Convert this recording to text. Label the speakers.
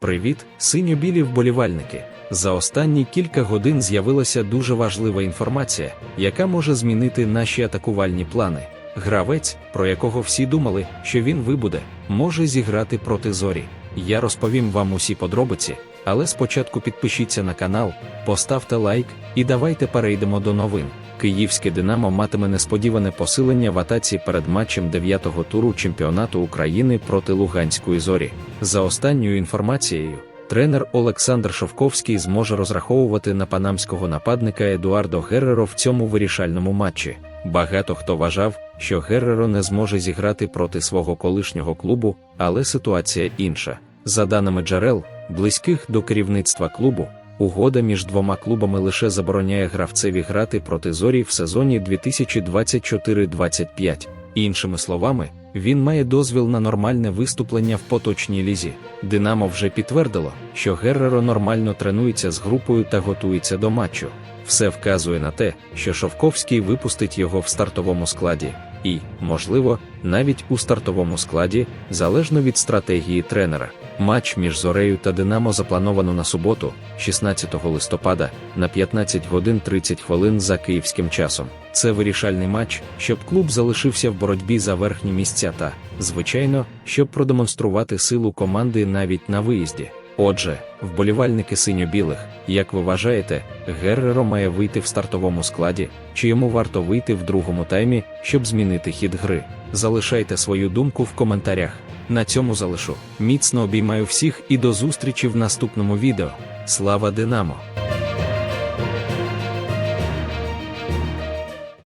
Speaker 1: Привіт, синьо-білі вболівальники! За останні кілька годин з'явилася дуже важлива інформація, яка може змінити наші атакувальні плани. Гравець, про якого всі думали, що він вибуде, може зіграти проти зорі. Я розповім вам усі подробиці, але спочатку підпишіться на канал, поставте лайк і давайте перейдемо до новин. Київське Динамо матиме несподіване посилення в атаці перед матчем 9-го туру чемпіонату України проти Луганської зорі. За останньою інформацією, тренер Олександр Шовковський зможе розраховувати на панамського нападника Едуардо Герреро в цьому вирішальному матчі. Багато хто вважав, що Герреро не зможе зіграти проти свого колишнього клубу, але ситуація інша. За даними джерел, близьких до керівництва клубу, угода між двома клубами лише забороняє гравцеві грати проти зорі в сезоні 2024-25. Іншими словами, він має дозвіл на нормальне виступлення в поточній лізі. Динамо вже підтвердило, що Герреро нормально тренується з групою та готується до матчу. Все вказує на те, що Шовковський випустить його в стартовому складі, і, можливо, навіть у стартовому складі, залежно від стратегії тренера. Матч між Зорею та Динамо заплановано на суботу, 16 листопада, на 15 годин 30 хвилин за київським часом. Це вирішальний матч, щоб клуб залишився в боротьбі за верхні місця та, звичайно, щоб продемонструвати силу команди навіть на виїзді. Отже, вболівальники синьо-білих, як ви вважаєте, Герреро має вийти в стартовому складі, чи йому варто вийти в другому таймі, щоб змінити хід гри? Залишайте свою думку в коментарях. На цьому залишу. Міцно обіймаю всіх і до зустрічі в наступному відео. Слава Динамо!